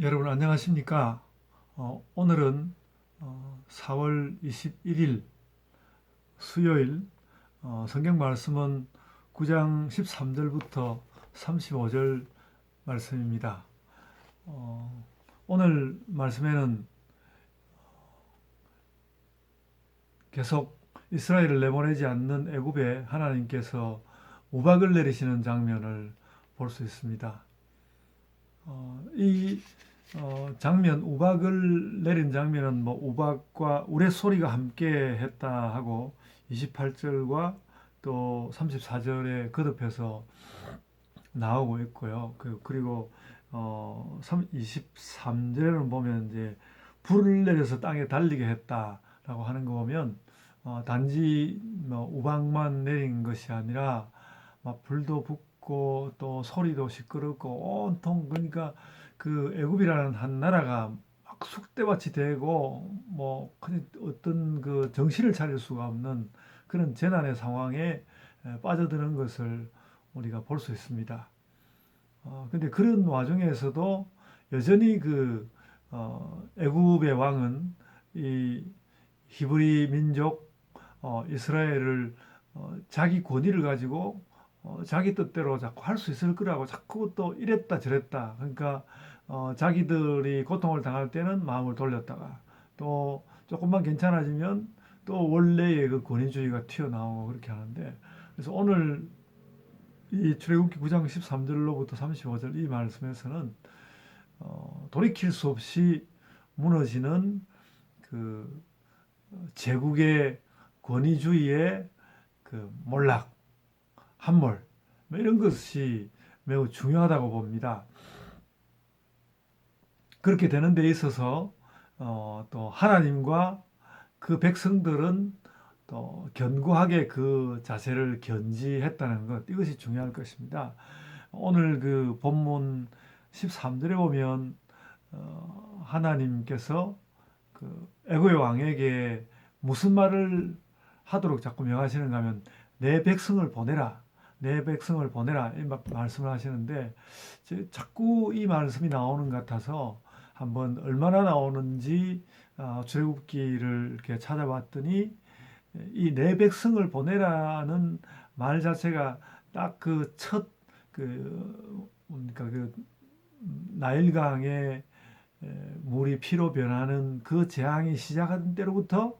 여러분 안녕하십니까? 어, 오늘은 어, 4월 21일 수요일 어, 성경 말씀은 9장 13절부터 35절 말씀입니다. 어, 오늘 말씀에는 계속 이스라엘을 내보내지 않는 애굽에 하나님께서 우박을 내리시는 장면을 볼 수 있습니다. 어, 이 어, 장면 우박을 내린 장면은 뭐 우박과 우레 소리가 함께 했다 하고 28절과 또 34절에 거듭해서 나오고 있고요. 그, 그리고 어, 23절에는 보면 이제 불을 내려서 땅에 달리게 했다라고 하는 거 보면 어, 단지 뭐 우박만 내린 것이 아니라 막 불도 붙 고 또 소리도 시끄럽고 온통 그러니까 그 애굽이라는 한 나라가 막 쑥대밭이 되고 뭐 어떤 그 정신을 차릴 수가 없는 그런 재난의 상황에 에, 빠져드는 것을 우리가 볼 수 있습니다. 어, 근데 그런 와중에서도 여전히 그 어, 애굽의 왕은 이 히브리 민족 어, 이스라엘을 어, 자기 권위를 가지고 어, 자기 뜻대로 자꾸 할 수 있을 거라고 자꾸 또 이랬다 저랬다. 그러니까 어, 자기들이 고통을 당할 때는 마음을 돌렸다가 또 조금만 괜찮아지면 또 원래의 그 권위주의가 튀어나오고 그렇게 하는데 그래서 오늘 이 출애굽기 9장 13절로부터 35절 이 말씀에서는 어, 돌이킬 수 없이 무너지는 그 제국의 권위주의의 그 몰락, 함몰 뭐 이런 것이 매우 중요하다고 봅니다. 그렇게 되는 데 있어서 어, 또 하나님과 그 백성들은 또 견고하게 그 자세를 견지했다는 것 이것이 중요할 것입니다. 오늘 그 본문 13절에 보면 어, 하나님께서 그 애고의 왕에게 무슨 말을 하도록 자꾸 명하시는가 하면 내 백성을 보내라. 내 백성을 보내라. 이막 말씀을 하시는데 제- 자꾸 이 말씀이 나오는 것 같아서 한번 얼마나 나오는지 어, 출애굽기를 이렇게 찾아봤더니 이 내 백성을 보내라는 말 자체가 딱 그 첫그 뭡니까 그 나일강의 에, 물이 피로 변하는 그 재앙이 시작한 때로부터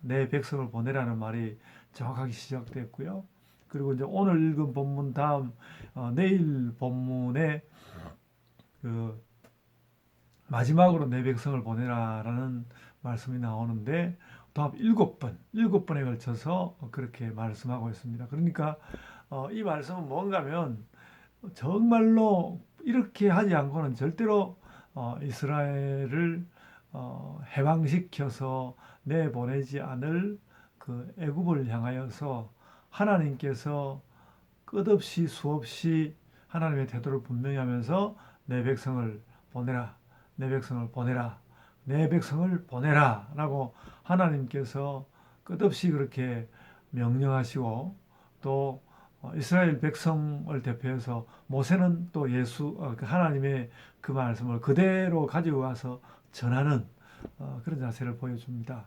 내 백성을 보내라는 말이 정확하게 시작됐고요. 그리고 이제 오늘 읽은 본문 다음 어, 내일 본문에 그 마지막으로 내 백성을 보내라라는 말씀이 나오는데 또 일곱 번, 일곱 번에 걸쳐서 그렇게 말씀하고 있습니다. 그러니까 어, 이 말씀은 뭔가면 정말로 이렇게 하지 않고는 절대로 어, 이스라엘을 어, 해방시켜서 내보내지 않을 그 애굽을 향하여서 하나님께서 끝없이 수없이 하나님의 태도를 분명히 하면서 내 백성을 보내라, 내 백성을 보내라, 내 백성을 보내라 라고 하나님께서 끝없이 그렇게 명령하시고 또 어, 이스라엘 백성을 대표해서 모세는 또 예수 어, 그 하나님의 그 말씀을 그대로 가지고 와서 전하는 어, 그런 자세를 보여줍니다.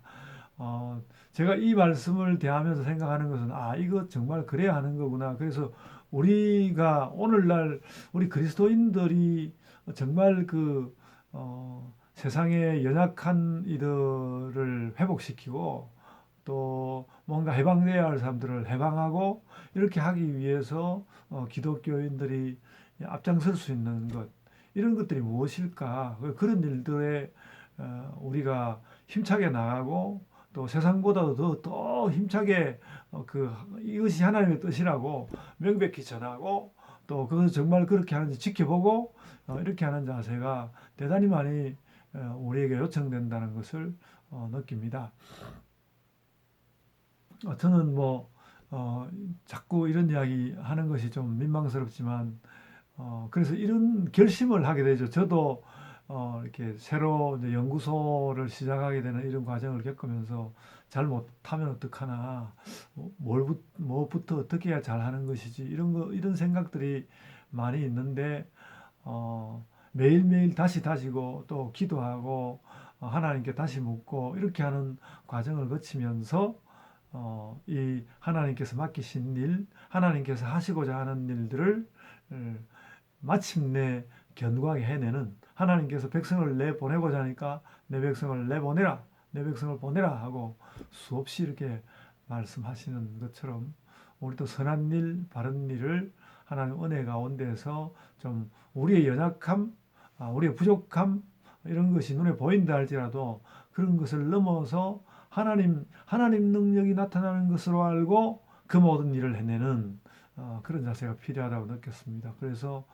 어, 제가 이 말씀을 대하면서 생각하는 것은 아 이거 정말 그래야 하는 거구나. 그래서 우리가 오늘날 우리 그리스도인들이 정말 그 어, 세상의 연약한 이들을 회복시키고 또 뭔가 해방돼야 할 사람들을 해방하고 이렇게 하기 위해서 어, 기독교인들이 앞장설 수 있는 것 이런 것들이 무엇일까? 그런 일들에 어, 우리가 힘차게 나가고 또 세상보다도 더, 더 힘차게 어, 그 이것이 하나님의 뜻이라고 명백히 전하고 또 그것을 정말 그렇게 하는지 지켜보고 어, 이렇게 하는 자세가 대단히 많이 어, 우리에게 요청된다는 것을 어, 느낍니다. 어, 저는 뭐 어, 자꾸 이런 이야기 하는 것이 좀 민망스럽지만 어, 그래서 이런 결심을 하게 되죠. 저도 어, 이렇게 새로 이제 연구소를 시작하게 되는 이런 과정을 겪으면서 잘 못하면 어떡하나, 뭐, 뭘, 뭐부터 어떻게 해야 잘하는 것이지, 이런 거, 이런 생각들이 많이 있는데, 어, 매일매일 다시 다지고 또 기도하고 어, 하나님께 다시 묻고 이렇게 하는 과정을 거치면서 어, 이 하나님께서 맡기신 일, 하나님께서 하시고자 하는 일들을 어, 마침내 견고하게 해내는 하나님께서 백성을 내보내고자 하니까 내 백성을 내보내라, 내 백성을 보내라 하고 수없이 이렇게 말씀하시는 것처럼 우리도 선한 일, 바른 일을 하나님 은혜 가운데서 좀 우리의 연약함, 아, 우리의 부족함 이런 것이 눈에 보인다 할지라도 그런 것을 넘어서 하나님 하나님 능력이 나타나는 것으로 알고 그 모든 일을 해내는 어, 그런 자세가 필요하다고 느꼈습니다. 그래서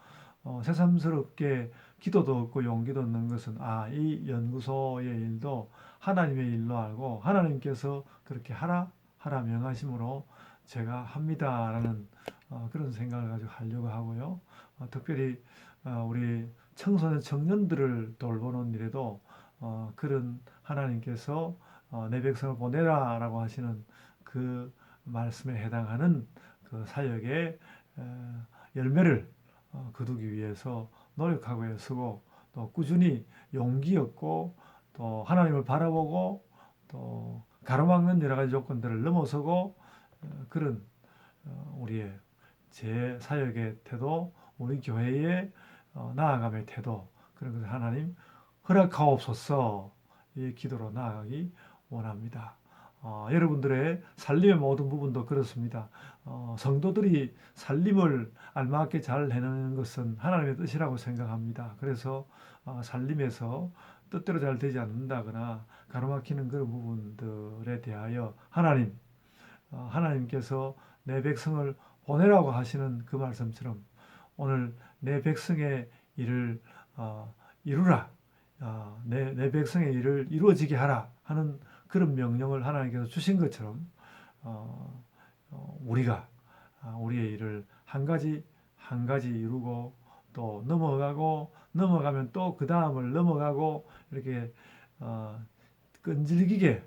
어, 새삼스럽게 기도도 없고 용기도 없는 것은 아 이 연구소의 일도 하나님의 일로 알고 하나님께서 그렇게 하라 하라 명하심으로 제가 합니다라는 어, 그런 생각을 가지고 하려고 하고요. 어, 특별히 어, 우리 청소년 청년들을 돌보는 일에도 어, 그런 하나님께서 어, 내 백성을 보내라라고 하시는 그 말씀에 해당하는 그 사역의 어, 열매를 어, 거두기 위해서 노력하고 애쓰고 또 꾸준히 용기 얻고 또 하나님을 바라보고 또 가로막는 여러 가지 조건들을 넘어서고 어, 그런 어, 우리의 제 사역의 태도, 우리 교회의 어, 나아감의 태도 그런 것을 하나님 허락하옵소서 이 기도로 나아가기 원합니다. 어, 여러분들의 살림의 모든 부분도 그렇습니다. 어, 성도들이 살림을 알맞게 잘 해내는 것은 하나님의 뜻이라고 생각합니다. 그래서 어, 살림에서 뜻대로 잘 되지 않는다거나 가로막히는 그런 부분들에 대하여 하나님, 어, 하나님께서 내 백성을 보내라고 하시는 그 말씀처럼 오늘 내 백성의 일을 어, 이루라, 어, 내, 내 백성의 일을 이루어지게 하라 하는 그런 명령을 하나님께서 주신 것처럼 어, 어, 우리가 아, 우리의 일을 한 가지 한 가지 이루고 또 넘어가고 넘어가면 또 그 다음을 넘어가고 이렇게 어, 끈질기게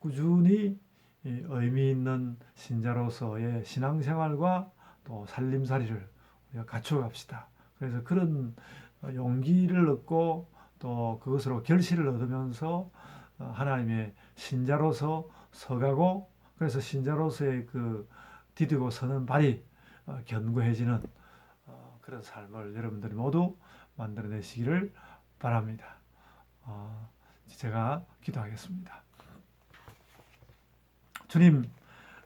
꾸준히 이 의미 있는 신자로서의 신앙생활과 또 살림살이를 우리가 갖춰갑시다. 그래서 그런 어, 용기를 얻고 또 그것으로 결실을 얻으면서 어, 하나님의 신자로서 서가고 그래서 신자로서의 그 디디고 서는 발이 어, 견고해지는 어, 그런 삶을 여러분들이 모두 만들어내시기를 바랍니다. 어, 제가 기도하겠습니다. 주님,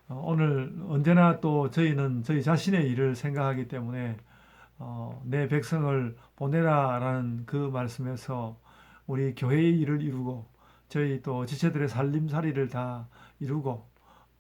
어, 오늘 언제나 또 저희는 저희 자신의 일을 생각하기 때문에 어, 내 백성을 보내라라는 그 말씀에서 우리 교회의 일을 이루고 저희 또 지체들의 살림살이를 다 이루고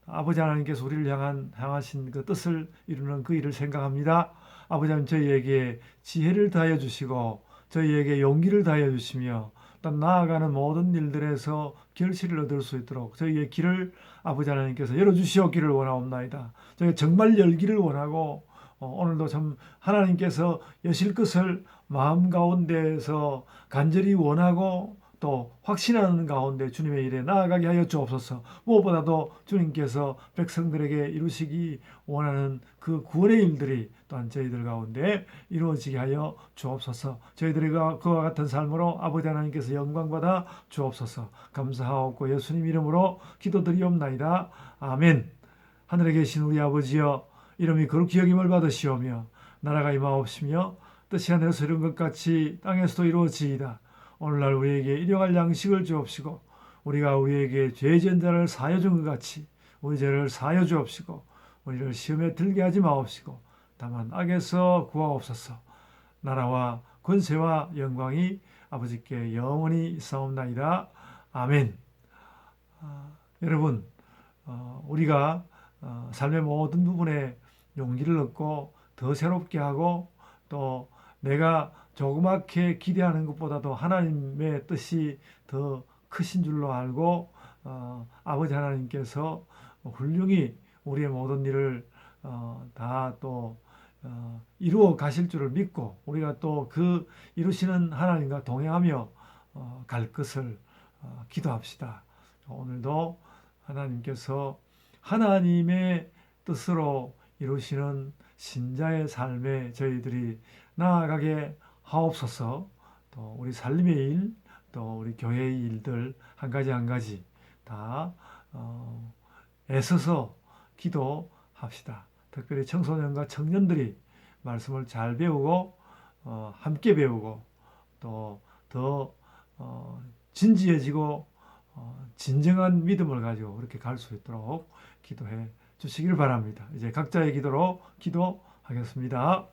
아버지 하나님께서 우리를 향한 향하신 그 뜻을 이루는 그 일을 생각합니다. 아버지 하나님 저희에게 지혜를 다하여 주시고 저희에게 용기를 다하여 주시며 또 나아가는 모든 일들에서 결실을 얻을 수 있도록 저희의 길을 아버지 하나님께서 열어 주시옵기를 원하옵나이다. 저희 정말 열기를 원하고 어, 오늘도 참 하나님께서 여실 것을 마음 가운데에서 간절히 원하고 또 확신하는 가운데 주님의 일에 나아가게 하여 주옵소서. 무엇보다도 주님께서 백성들에게 이루시기 원하는 그 구원의 일들이 또한 저희들 가운데 이루어지게 하여 주옵소서. 저희들이 그와 같은 삶으로 아버지 하나님께서 영광받아 주옵소서. 감사하옵고 예수님 이름으로 기도드리옵나이다. 아멘. 하늘에 계신 우리 아버지여 이름이 거룩히 여김을 받으시오며 나라가 임하옵시며 뜻이 하늘에서 이룬 것 같이 땅에서도 이루어지이다. 오늘날 우리에게 일용할 양식을 주옵시고 우리가 우리에게 죄진 자를 사여 준 것 같이 우리 죄를 사여 주옵시고 우리를 시험에 들게 하지 마옵시고 다만 악에서 구하옵소서. 나라와 권세와 영광이 아버지께 영원히 있사옵나이다. 아멘. 아, 여러분 어, 우리가 어, 삶의 모든 부분에 용기를 얻고 더 새롭게 하고 또 내가 조그맣게 기대하는 것보다도 하나님의 뜻이 더 크신 줄로 알고 어, 아버지 하나님께서 훌륭히 우리의 모든 일을 어, 다또 어, 이루어 가실 줄을 믿고 우리가 또 그 이루시는 하나님과 동행하며 어, 갈 것을 어, 기도합시다. 오늘도 하나님께서 하나님의 뜻으로 이루시는 신자의 삶에 저희들이 나아가게 하옵소서. 또 우리 살림의 일, 또 우리 교회의 일들 한 가지 한 가지 다 어, 애써서 기도합시다. 특별히 청소년과 청년들이 말씀을 잘 배우고 어, 함께 배우고 또더 어, 진지해지고 어, 진정한 믿음을 가지고 그렇게 갈 수 있도록 기도해 주시길 바랍니다. 이제 각자의 기도로 기도하겠습니다.